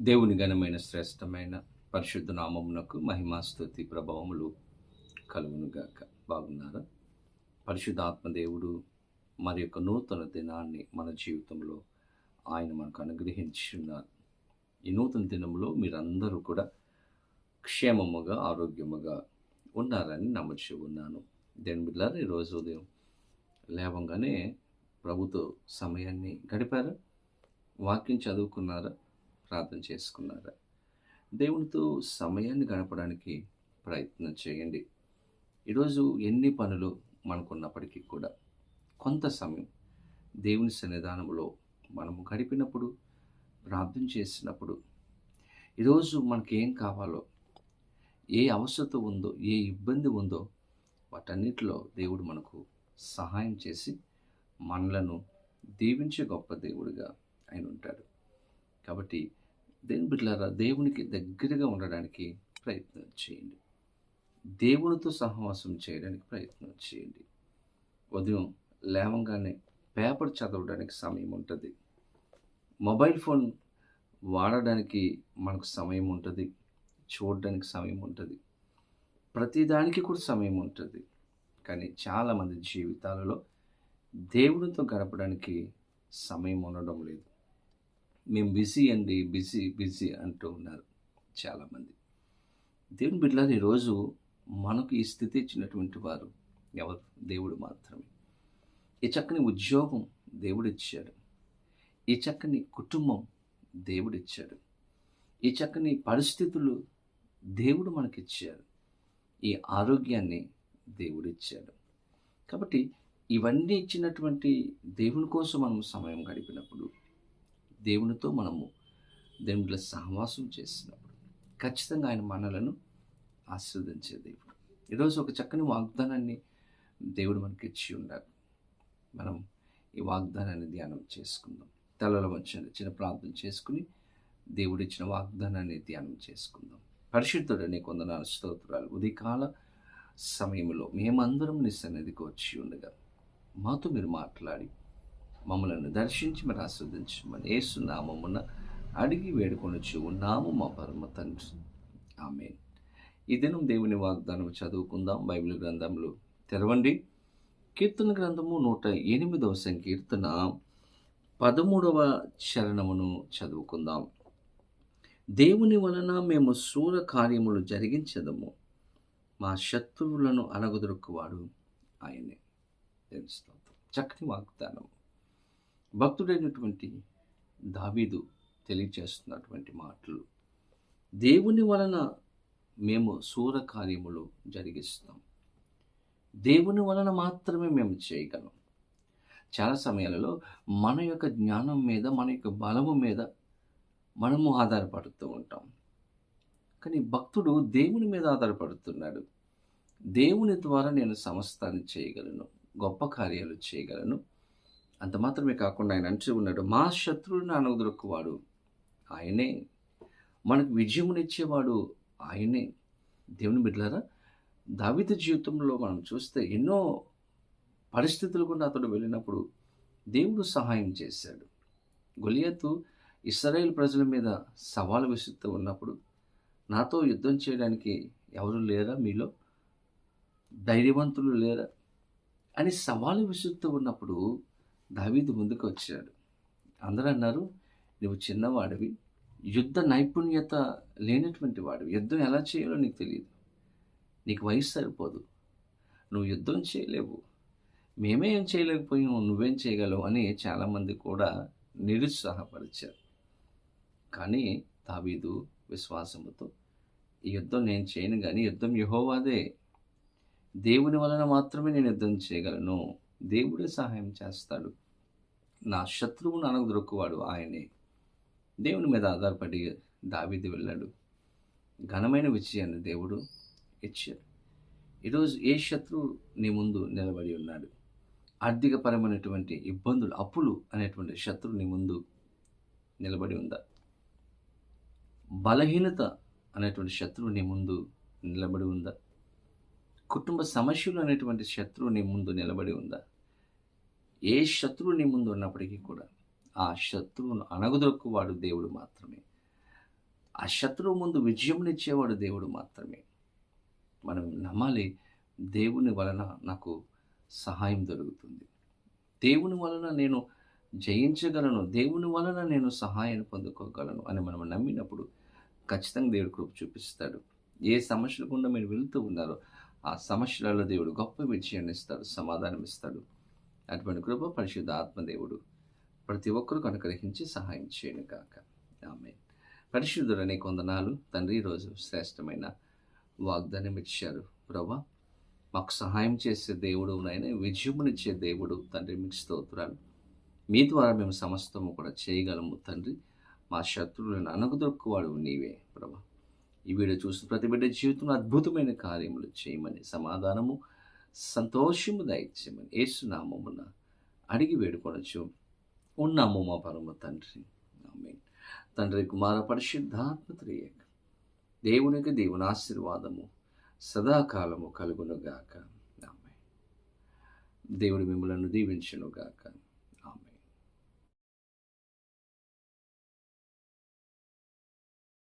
దేవుని ఘనమైన శ్రేష్టమైన పరిశుద్ధ నామమునకు మహిమాస్తుతి ప్రభావములు కలుగునుగాక. బాగున్నారా? పరిశుద్ధాత్మదేవుడు మరి యొక్క నూతన దినాన్ని మన జీవితంలో ఆయన మనకు అనుగ్రహించున్నారు. ఈ నూతన దినంలో మీరందరూ కూడా క్షేమముగా ఆరోగ్యముగా ఉన్నారని నమ్మచ్చు ఉన్నాను. దేని బిడ్డారు ఈరోజు ఉదయం లేవంగానే ప్రభుతో సమయాన్ని గడిపారా? వాక్యం చదువుకున్నారా? ప్రార్థన చేసుకున్నారా? దేవునితో సమయాన్ని గడపడానికి ప్రయత్నం చేయండి. ఈరోజు ఎన్ని పనులు మనకున్నప్పటికీ కూడా కొంత సమయం దేవుని సన్నిధానంలో మనము గడిపినప్పుడు ప్రార్థన చేసినప్పుడు ఈరోజు మనకి ఏం కావాలో ఏ అవసరత ఉందో ఏ ఇబ్బంది ఉందో వాటన్నిటిలో దేవుడు మనకు సహాయం చేసి మనలను దీవించే గొప్ప దేవుడిగా ఆయన ఉంటాడు కాబట్టి దేని బిడ్డలారా దేవునికి దగ్గరగా ఉండడానికి ప్రయత్నం చేయండి. దేవునితో సహవాసం చేయడానికి ప్రయత్నం చేయండి. ఉదయం లేవంగానే పేపర్ చదవడానికి సమయం ఉంటుంది. మొబైల్ ఫోన్ వాడడానికి మనకు సమయం ఉంటుంది. చూడడానికి సమయం ఉంటుంది. ప్రతిదానికి కూడా సమయం ఉంటుంది. కానీ చాలామంది జీవితాలలో దేవునితో గడపడానికి సమయం ఉండడం లేదు. మేము బిజీ అండి బిజీ బిజీ అంటూ ఉన్నారు చాలామంది. దేవుని బిడ్డలారు ఈరోజు మనకు ఈ స్థితి ఇచ్చినటువంటి వారు ఎవరు? దేవుడు మాత్రమే. ఈ చక్కని ఉద్యోగం దేవుడు ఇచ్చాడు. ఈ చక్కని కుటుంబం దేవుడు ఇచ్చాడు. ఈ చక్కని పరిస్థితులు దేవుడు మనకిచ్చాడు. ఈ ఆరోగ్యాన్ని దేవుడు ఇచ్చాడు. కాబట్టి ఇవన్నీ ఇచ్చినటువంటి దేవుని కోసం మనం సమయం గడిపినప్పుడు దేవునితో మనము దేవునిలో సహవాసం చేసినప్పుడు ఖచ్చితంగా ఆయన మనలను ఆశీర్వదించే దేవుడు. ఈరోజు ఒక చక్కని వాగ్దానాన్ని దేవుడు మనకి ఇచ్చి ఉండాలి మనం ఈ వాగ్దానాన్ని ధ్యానం చేసుకుందాం. తలలో వచ్చిన చిన్న ప్రార్థన చేసుకుని దేవుడిచ్చిన వాగ్దానాన్ని ధ్యానం చేసుకుందాం. పరిశుద్ధుడు నీ కొందనాలు స్తోత్రాలు. ఉదయకాల సమయంలో మేమందరం నీ సన్నిధికి వచ్చి ఉండగా మాతో మీరు మాట్లాడి మమ్మలను దర్శించి మరి ఆస్వాదించమని ఏసునామమున అడిగి వేడుకొనొచ్చు. ఉన్నాము మా పరమ తండ్రి. ఆమె ఈ దినం దేవుని వాగ్దానం చదువుకుందాం. బైబిల్ గ్రంథంలో తెరవండి. కీర్తన గ్రంథము నూట ఎనిమిదవ సంకీర్తన పదమూడవ చరణమును చదువుకుందాం. దేవుని వలన మేము శూర కార్యములు జరిగించదము. మా శత్రువులను అనగదొరుకువాడు ఆయనే. తెలుస్తాం చక్కని వాగ్దానం. భక్తుడైనటువంటి దావీదు తెలియచేస్తున్నటువంటి మాటలు. దేవుని వలన మేము శూర కార్యములు జరిగిస్తాం. దేవుని వలన మాత్రమే మేము చేయగలం. చాలా సమయాలలో మన యొక్క జ్ఞానం మీద మన యొక్క బలము మీద మనము ఆధారపడుతూ ఉంటాం. కానీ భక్తుడు దేవుని మీద ఆధారపడుతున్నాడు. దేవుని ద్వారా నేను సమస్తాన్ని చేయగలను గొప్ప కార్యాలు చేయగలను. అంత మాత్రమే కాకుండా ఆయన అంటూ ఉన్నాడు మా శత్రువుని అనగదొరుకువాడు ఆయనే. మనకు విజయమునిచ్చేవాడు ఆయనే. దేవుని బిడ్డలారా దావిత జీవితంలో మనం చూస్తే ఎన్నో పరిస్థితులు కూడా అతడు వెళ్ళినప్పుడు దేవుడు సహాయం చేశాడు. గొలియతు ఇస్రాయేల్ ప్రజల మీద సవాలు విసురుతూ ఉన్నప్పుడు నాతో యుద్ధం చేయడానికి ఎవరు లేరా మీలో? ధైర్యవంతులు లేరా? అని సవాలు విసురుతూ ఉన్నప్పుడు దావీదు ముందుకు వచ్చాడు అందరూ అన్నారు నువ్వు చిన్నవాడివి యుద్ధ నైపుణ్యత లేనటువంటి వాడివి యుద్ధం ఎలా చేయాలో నీకు తెలియదు నీకు వయసు సరిపోదు. నువ్వు యుద్ధం చేయలేవు. మేమే ఏం చేయలేకపోయాము నువ్వేం చేయగలవు అని చాలామంది కూడా నిరుత్సాహపరిచారు. కానీ తావీదు విశ్వాసముతో ఈ యుద్ధం నేను చేయను కానీ యుద్ధం యహోవాదే. దేవుని వలన మాత్రమే నేను యుద్ధం చేయగలను. దేవుడే సహాయం చేస్తాడు. నా శత్రువును అనగదొరుకువాడు ఆయనే. దేవుని మీద ఆధారపడి దావీది వెళ్ళాడు. ఘనమైన విజయాన్ని దేవుడు ఇచ్చాడు. ఈరోజు ఏ శత్రువు నీ ముందు నిలబడి ఉన్నాడు? ఆర్థికపరమైనటువంటి ఇబ్బందులు అప్పులు అనేటువంటి శత్రువు నీ ముందు నిలబడి ఉందా? బలహీనత అనేటువంటి శత్రువు నీ ముందు నిలబడి ఉందా? కుటుంబ సమస్యలు అనేటువంటి శత్రువు నీ ముందు నిలబడి ఉందా? ఏ శత్రువు నీ ముందు ఉన్నప్పటికీ కూడా ఆ శత్రువును అణగదొక్కువాడు దేవుడు మాత్రమే. ఆ శత్రువు ముందు విజయమునిచ్చేవాడు దేవుడు మాత్రమే. మనం నమ్మాలి దేవుని వలన నాకు సహాయం దొరుకుతుంది. దేవుని వలన నేను జయించగలను దేవుని వలన నేను సహాయాన్ని పొందుకోగలను అని మనం నమ్మినప్పుడు ఖచ్చితంగా దేవుడు కృప చూపిస్తాడు. ఏ సమస్యల గుండా మీరు వెళుతూ ఉన్నారో ఆ సమస్యలలో దేవుడు గొప్ప విజయాన్ని ఇస్తాడు సమాధానం ఇస్తాడు. అటువంటి కృప పరిశుద్ధ ఆత్మదేవుడు ప్రతి ఒక్కరికి అనుగ్రహించి సహాయం చేయను కాక ఆమె పరిశుద్ధుడనే కొందనాలు తండ్రి రోజు శ్రేష్టమైన వాగ్దానం ఇచ్చారు. ప్రభా మాకు సహాయం చేసే దేవుడు నాయన విజయమునిచ్చే దేవుడు తండ్రి మీకు స్తోత్రాలు. మీ ద్వారా మేము సమస్తము కూడా చేయగలము తండ్రి. మా శత్రువులను అనగదొక్కువాడు నీవే ప్రభా. ఈ వీడియో చూసిన ప్రతి బిడ్డ జీవితంలో అద్భుతమైన కార్యములు చేయమని సమాధానము సంతోషము దయచేయమని ఏసునామమున అడిగి వేడుకొనొచ్చు. ఉన్నాము మా పరమ తండ్రి. ఆమె తండ్రి కుమార పరిశుద్ధాత్మ త్రియేక. దేవునికి దేవుని ఆశీర్వాదము సదాకాలము కలుగునుగాక ఆమె దేవుడు మిమ్మలను దీవించునుగాక